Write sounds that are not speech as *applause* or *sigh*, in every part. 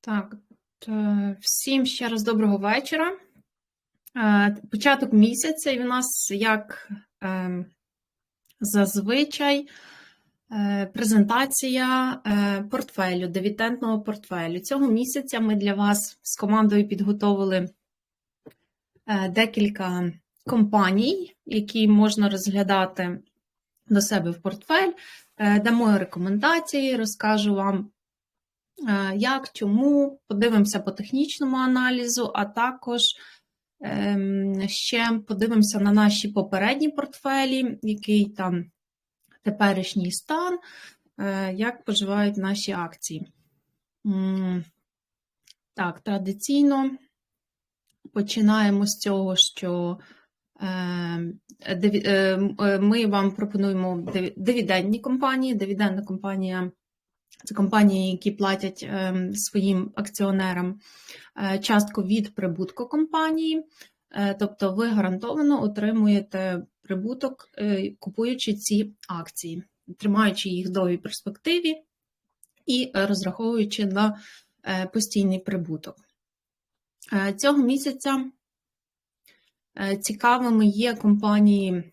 Так, е, всім ще раз доброго вечора. Е, Початок місяця, і в нас, як е, зазвичай, е, презентація портфелю, дивідендного портфелю. Цього місяця ми для вас з командою підготовили декілька компаній, які можна розглядати до себе в портфель. Дамо рекомендації, розкажу вам. Е, Як, чому, подивимося по технічному аналізу, а також ем, ще подивимося на наші попередні портфелі, який там теперішній стан, е, як поживають наші акції. Так, традиційно починаємо з цього, що е, диві- е, ми вам пропонуємо диві- дивідендні компанії. Дивідендна компанія це компанії, які платять ем, своїм акціонерам е, частку від прибутку компанії, Е, тобто ви гарантовано отримуєте прибуток, е, купуючи ці акції, тримаючи їх в довгій перспективі і розраховуючи на постійний прибуток. Цього місяця цікавими є компанії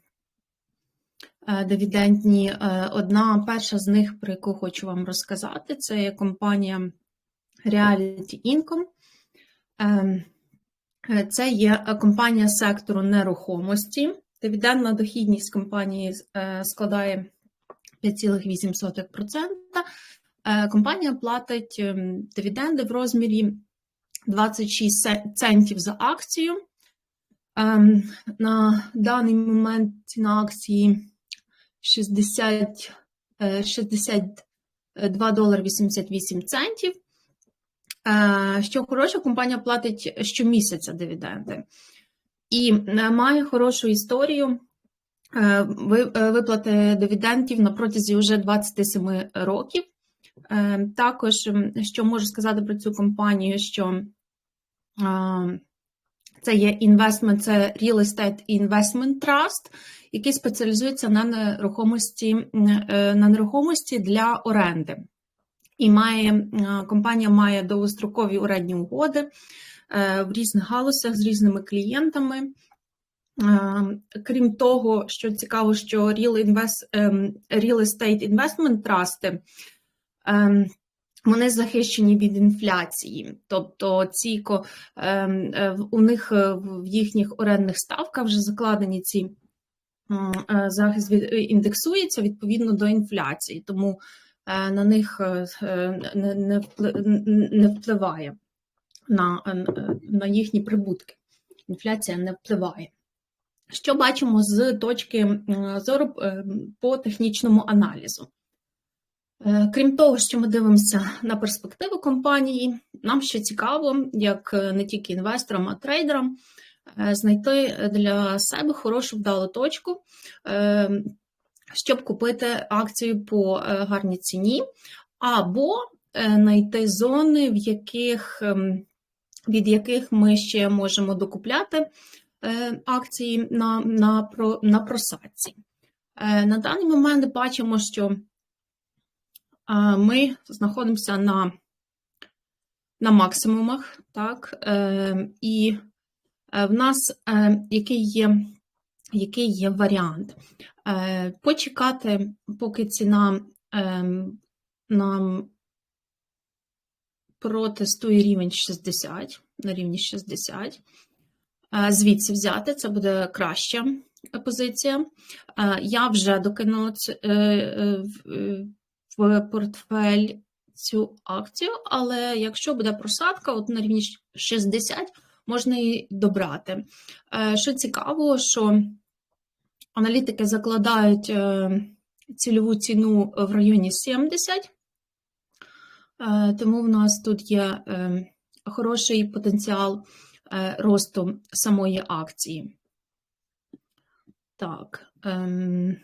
дивідендні. Е, Одна перша з них, про яку хочу вам розказати, це є компанія Reality Income. Ем, е, Це є е, компанія сектору нерухомості. Дивідендна дохідність компанії е, складає 5,8%. Е, Компанія платить ем, дивіденди в розмірі 26 се- центів за акцію. Ем, На даний момент ціна акції 60, е, 62 долари 88 центів. Е, Що хороше, компанія платить щомісяця дивіденди. І е, має хорошу історію е, ви- е, виплати дивідендів на протязі вже 27 років. Е, Також, що можу сказати про цю компанію, що е, це є інвестмент, це Real Estate Investment Trust, який спеціалізується на нерухомості, е, на нерухомості для оренди. І має, е, компанія має довгострокові орендні угоди е, в різних галузях з різними клієнтами. Крім того, що цікаво, що Real, Invest, ем, Real Estate Investment Trust ем, вони захищені від інфляції. Тобто ці ем, е, у них е, в їхніх орендних ставках вже закладені ці е, захист від індексується відповідно до інфляції, тому на них не, не, впли- не впливає на, на їхні прибутки. Інфляція не впливає. Що бачимо з точки зору е, по технічному аналізу? Е, Крім того, що ми дивимося на перспективу компанії, нам ще цікаво, як е, не тільки інвесторам, а трейдерам, е, знайти для себе хорошу вдалу точку, щоб купити акцію по гарній ціні, або знайти зони, в яких, ем, від яких ми ще можемо докупляти акції на, на, на просадці. На даний момент бачимо, що ми знаходимося на, на максимумах, так, е, і е, в нас е, який є, який є варіант? Почекати, поки ціна нам протестує рівень 60, на рівні 60. Е, Звідси взяти, це буде краща позиція. Я вже докинула в- портфель цю акцію, але якщо буде просадка, от на рівні 60 можна і добрати. Е, Що цікаво, що аналітики закладають е, цільову ціну в районі 70, е, тому в нас тут є хороший потенціал росту самої акції. Так. ем,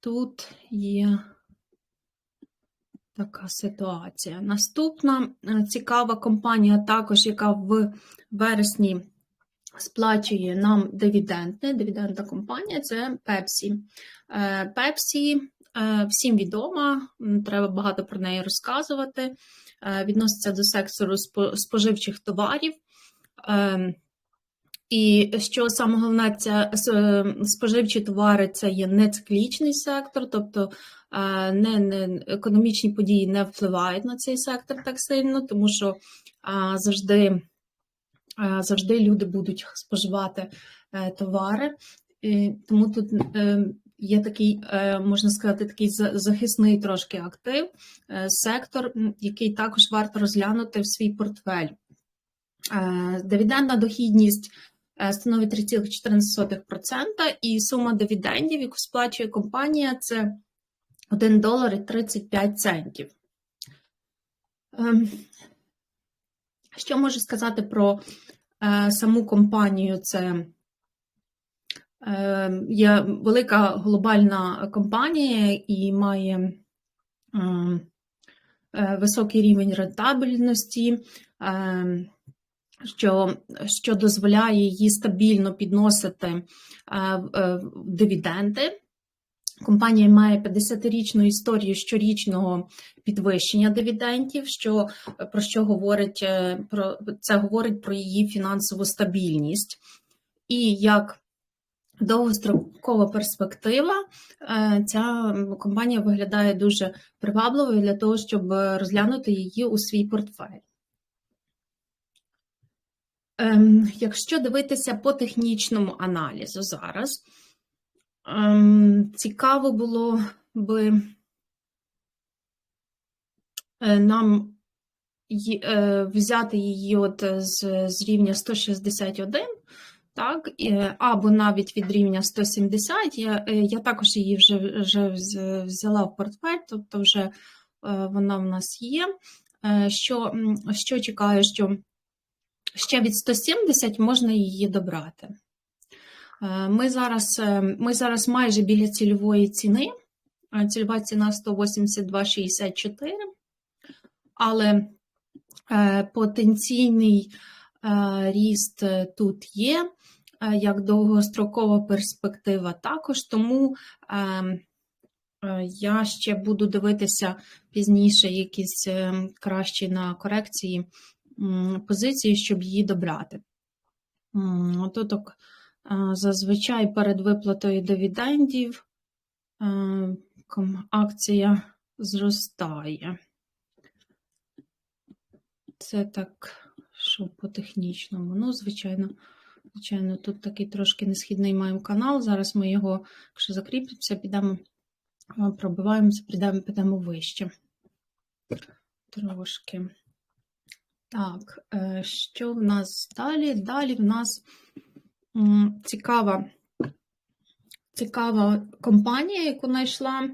Тут є така ситуація. Наступна е, цікава компанія, також, яка в вересні сплачує нам дивіденди. Дивідендна компанія це Pepsi. Е, Pepsi е, всім відома, треба багато про неї розказувати. Відноситься до сектору спо- споживчих товарів. І що саме головне, це споживчі товари це є не циклічний сектор, тобто е, не, не економічні події не впливають на цей сектор так сильно, тому що а, завжди, а, завжди люди будуть споживати е, товари. І тому тут е, є такий, е, можна сказати, такий захисний трошки актив, е, сектор, який також варто розглянути в свій портфель. Е, Дивідендна дохідність е, становить 3,14%, і сума дивідендів, яку сплачує компанія, це 1 долар і 35 центів. Ем, Що можу сказати про е, саму компанію? Це е, є велика глобальна компанія і має ем, е, високий рівень рентабельності, е, що, що дозволяє їй стабільно підносити е, е, дивіденди. Компанія має 50-річну історію щорічного підвищення дивідендів, що про що говорить е, про це говорить про її фінансову стабільність. І як довгострокова перспектива, ця компанія виглядає дуже привабливою для того, щоб розглянути її у свій портфель. Ем, Якщо дивитися по технічному аналізу зараз, ем, цікаво було би е, нам е, взяти її от з, з рівня 161, так, або навіть від рівня 170. Я, е, я також її вже, вже взяла в портфель, тобто вже вона в нас є. Що, що чекаю, що ще від 170 можна її добрати. Е, Ми зараз, е, ми зараз майже біля цільової ціни. Цільова ціна 182,64, але е, потенційний ріст тут є, як довгострокова перспектива також, тому я ще буду дивитися пізніше якісь кращі на корекції позиції, щоб її добрати. Так, е, зазвичай перед виплатою дивідендів е, акція зростає. Це так, що по технічному. Ну, звичайно, звичайно, тут такий трошки несхідний маємо канал. Зараз ми його, якщо закріпимося, підемо, е, пробиваємося, підемо, підемо вище. Трошки. Так, е, що в нас далі? Далі в нас цікава, цікава компанія, яку знайшла.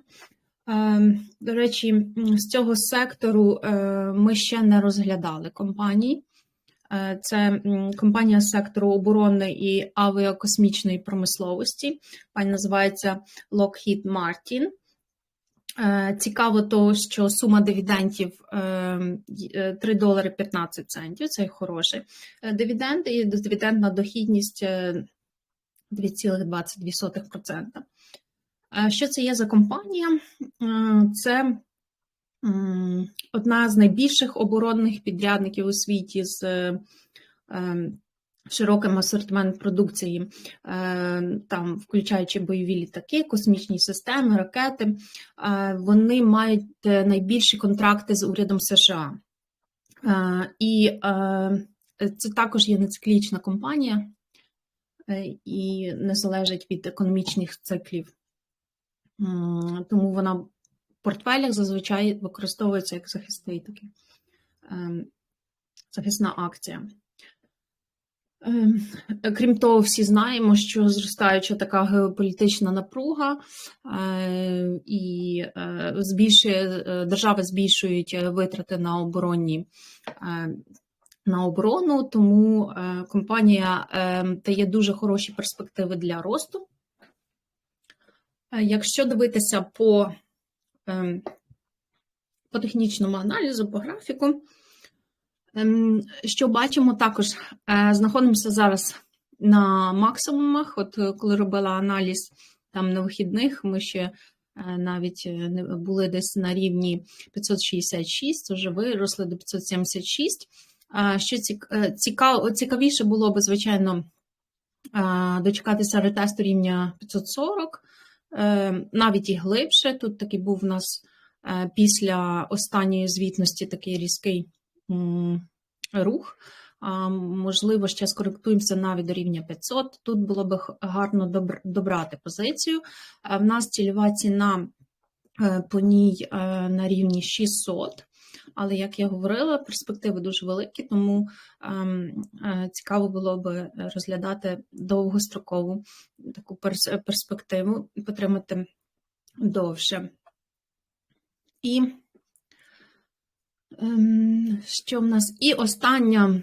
Е, До речі, з цього сектору е, ми ще не розглядали компанії. Е, Це компанія сектору оборони і авіакосмічної промисловості. Пані називається Lockheed Martin. Е, Цікаво то, що сума дивідендів е, й- е, 3 долари 15 центів, це хороший е, дивіденд, і дивідендна дохідність е, 2,22%. Е, Що це є за компанія? Е, Це одна з найбільших оборонних підрядників у світі з е, е, широким асортимент продукції, е, там, включаючи бойові літаки, космічні системи, ракети. Е, Вони мають е, найбільші контракти з урядом США. І це також є нециклічна компанія і не залежить від економічних циклів. Тому вона в портфелях зазвичай використовується як захисний такий, ем, захисна акція. Ем, Крім того, всі знаємо, що зростаюча така геополітична напруга е, і е, збільшує, е, держави збільшують витрати на оборонні. На оборону, тому компанія дає дуже хороші перспективи для росту. Якщо дивитися по, ем, по технічному аналізу, по графіку, що бачимо також, е, знаходимося зараз на максимумах. От е, коли робила аналіз там на вихідних, ми ще е, навіть були десь на рівні 566, вже виросли до 576. Що цік- цікаво, цікавіше було би, звичайно, дочекатися ретесту рівня 540, е, навіть і глибше. Тут такий був у нас після останньої звітності такий різкий рух. Можливо, ще скоректуємося навіть до рівня 500. Тут було б гарно добрати позицію. В нас цільова ціна е, по ній е, на рівні 600. Але, як я говорила, перспективи дуже великі, тому ем, е, цікаво було би розглядати довгострокову таку перспективу і потримати довше. І що в нас? І остання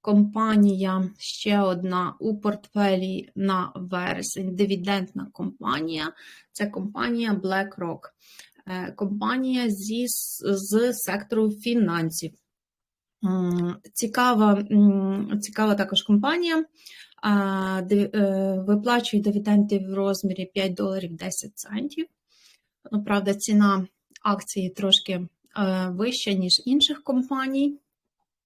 компанія, ще одна у портфелі на вересень, дивідендна компанія. Це компанія BlackRock. Е, Компанія зі, з сектору фінансів. Цікава, цікава також компанія. Е, Виплачує дивіденди в розмірі 5 доларів 10 центів. Ну, правда, ціна акції трошки вища, ніж інших компаній.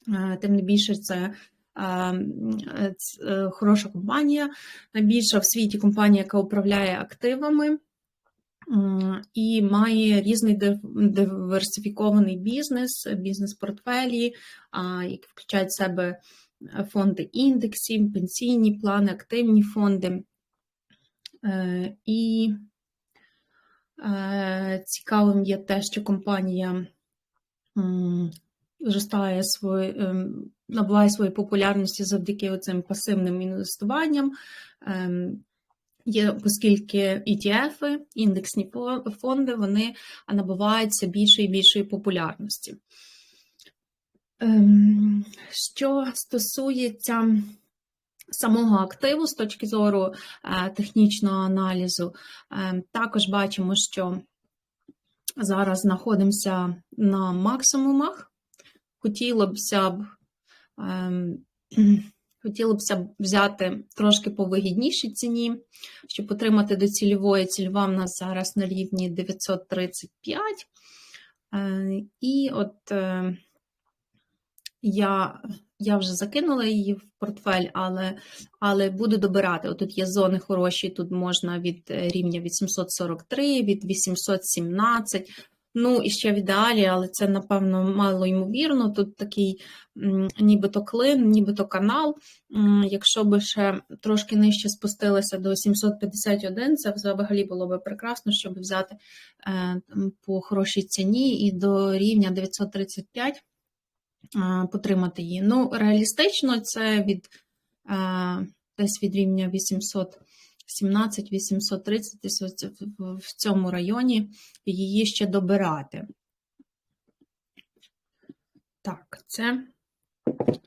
Е, Тим не більше, це е, е, е, хороша компанія, найбільша в світі компанія, яка управляє активами і має різний диверсифікований бізнес, бізнес-портфелі, які включають в себе е, фонди індексів, пенсійні плани, активні фонди. Е, І е, цікавим є те, що компанія зростає свої, ем, набуває свої популярності завдяки цим пасивним інвестуванням. Ем, Є, оскільки ETF, індексні фонди, вони набуваються більшої і більшої популярності. Ем, Що стосується самого активу з точки зору е, технічного аналізу, також бачимо, що зараз знаходимося на максимумах. Хотілося б, ем, *clears throat* хотілося б взяти трошки по вигіднішій ціні, щоб отримати до цільової. Цільова в нас зараз на рівні 935. Е, І от е, я, я вже закинула її в портфель, але, але буду добирати. От тут є зони хороші, тут можна від е, рівня 843, від 817. Ну, і ще в ідеалі, але це, напевно, мало ймовірно. Тут такий нібито клин, нібито канал. Якщо би ще трошки нижче спустилися до 751, це взагалі було б прекрасно, щоб взяти е, по хорошій ціні і до рівня 935 е, потримати її. Ну, реалістично, це від десь від рівня 817 830 десь в- в- в цьому районі її ще добирати. Так, це,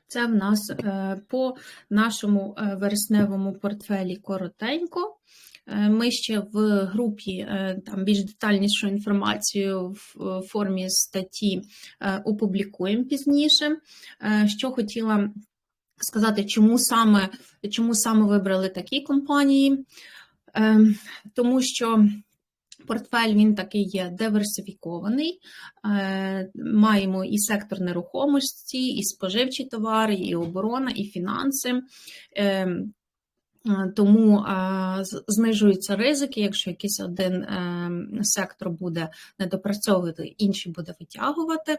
це в нас е, по нашому е, вересневому портфелі коротенько. Е, Ми ще в групі е, там більш детальнішу інформацію в е, формі статті опублікуємо пізніше. Що хотіла сказати, чому саме, чому саме вибрали такі компанії? Тому що портфель він такий є диверсифікований. Маємо і сектор нерухомості, і споживчі товари, і оборона, і фінанси. Е, Тому е, знижуються ризики, якщо якийсь один е, сектор буде недопрацьовувати, інший буде витягувати.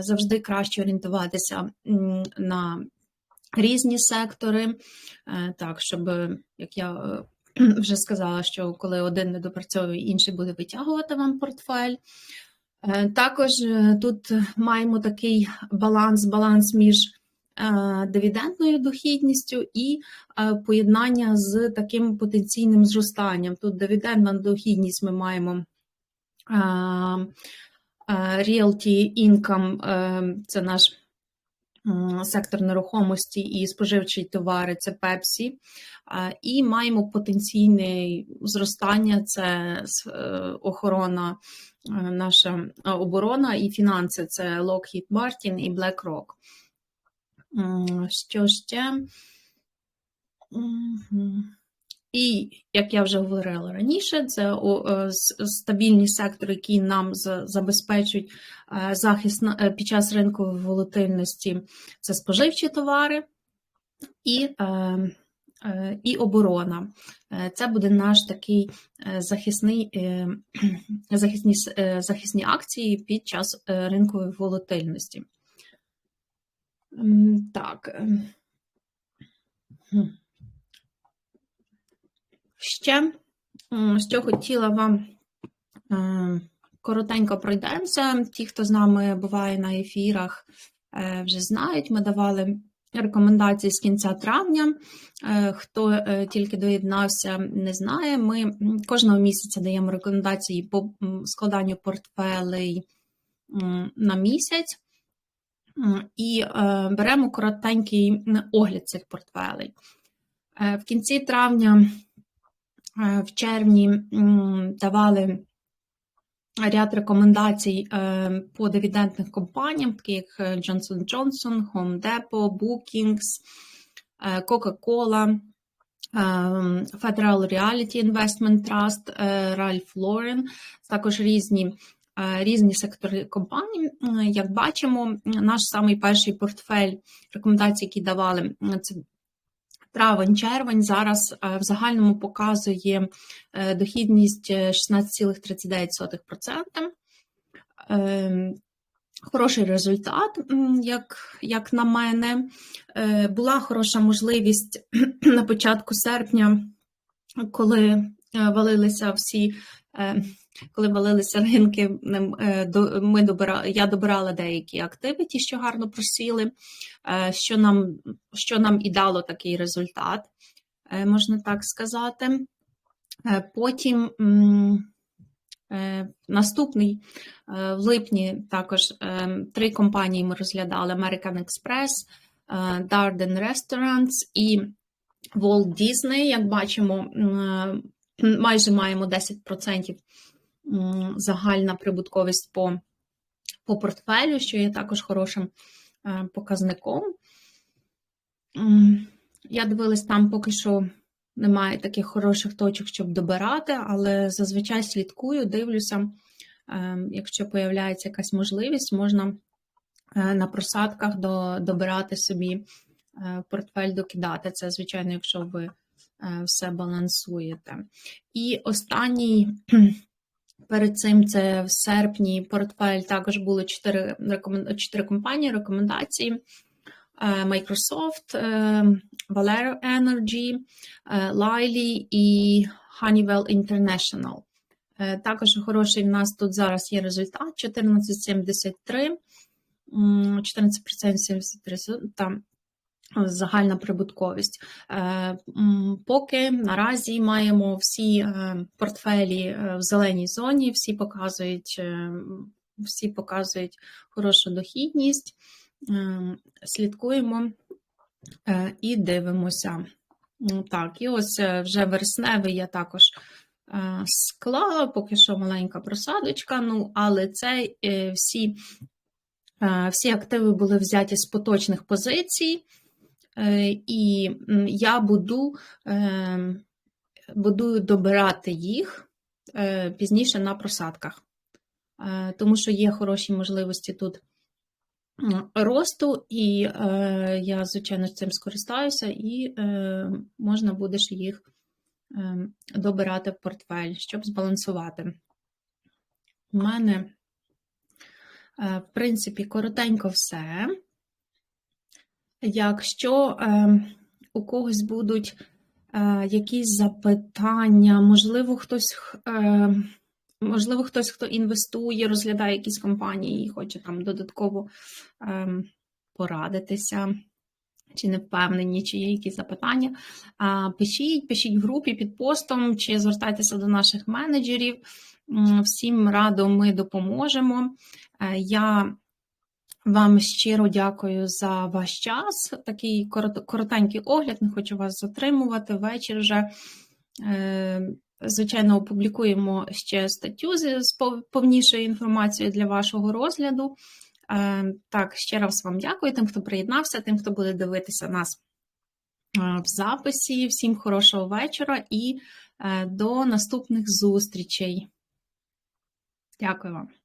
Завжди краще орієнтуватися на різні сектори, так, щоб, як я *clears throat* вже сказала, що коли один недопрацьовує, інший буде витягувати вам портфель. Також тут маємо такий баланс, баланс між дивідендною дохідністю і е, поєднання з таким потенційним зростанням. Тут дивідендна дохідність ми маємо е, е, Realty Income, е, це наш сектор нерухомості і споживчі товари це Pepsi. І маємо потенційне зростання це е, охорона, е, наша е, оборона і фінанси це Lockheed Martin і BlackRock. Що ще? І, як я вже говорила раніше, це е, стабільні сектори, які нам забезпечують е, захист е, під час ринкової волатильності, це споживчі товари і, і оборона. Це буде наш такий захисний, *clears throat* захисні, захисні акції під час ринкової волатильності. Так. ем. Ще, що хотіла вам е, коротенько пройдемося. Ті, хто з нами буває на ефірах, е, вже знають. Ми давали рекомендації з кінця травня. Е, Хто е, тільки доєднався, не знає. Ми кожного місяця даємо рекомендації по складанню портфелей на місяць. І е, беремо коротенький огляд цих портфелей. Е, В кінці травня, е, в червні давали ряд рекомендацій по дивідендних компаніям, такі як Johnson Johnson, Home Depot, Bookings, Coca-Cola, Federal Realty Investment Trust, Ralph Lauren, також різні. Е, Різні сектори компаній. Е, Як бачимо, наш самий перший портфель рекомендацій, які давали, це травень-червень, зараз е, в загальному показує е, дохідність е, 16,39%. Ем, Хороший результат, як, як на мене. Е, Була хороша можливість *clears throat* на початку серпня, коли е, валилися всі, е, коли валилися ринки, е, ми добира, я добирала деякі активи, ті, що гарно просіли, е, що нам, що нам і дало такий результат, е, можна так сказати. Потім наступний в липні також три компанії ми розглядали: American Express, Darden Restaurants і Walt Disney. Як бачимо, майже маємо 10% м, загальна прибутковість по, по портфелю, що є також хорошим е, показником. Я дивилась, там поки що немає таких хороших точок, щоб добирати, але зазвичай слідкую, дивлюся. Е, Якщо появляється якась можливість, можна е, на просадках до, добирати собі портфель, докидати. Це, звичайно, якщо ви все балансуєте. І останній перед цим це в серпні портфель також було 4, 4 компанії, рекомендації. Е, Microsoft, е, Valero Energy, е, і Honeywell International. Також хороший в нас тут зараз є результат 14,73, 14% 73, там загальна прибутковість. Е, Поки наразі маємо всі е, портфелі е, в зеленій зоні, всі показують, всі показують хорошу дохідність. Слідкуємо і дивимося. Ну, Так, і ось вже вересневий я також склала, поки що маленька просадочка, ну, але це всі, всі активи були взяті з поточних позицій, і я буду, е, буду добирати їх е, пізніше на просадках, Е, тому що є хороші можливості тут росту, і е, я, звичайно, цим скористаюся, і е, можна буде ж їх е, добирати в портфель, щоб збалансувати. У мене, е, в принципі, коротенько все. Якщо е, у когось будуть е, якісь запитання, можливо, хтось. Е, Можливо, хтось, хто інвестує, розглядає якісь компанії і хоче там додатково ем, порадитися, чи не впевнені, чи є якісь запитання. А, пишіть, пишіть в групі під постом, чи звертайтеся до наших менеджерів. Всім радо ми допоможемо. Е, Я вам щиро дякую за ваш час. Такий коротенький огляд, не хочу вас затримувати. Вечір вже. Е, Звичайно, опублікуємо ще статтю з повнішою інформацією для вашого розгляду. Е, Так, ще раз вам дякую тим, хто приєднався, тим, хто буде дивитися нас в записі. Всім хорошого вечора і е, до наступних зустрічей. Дякую вам.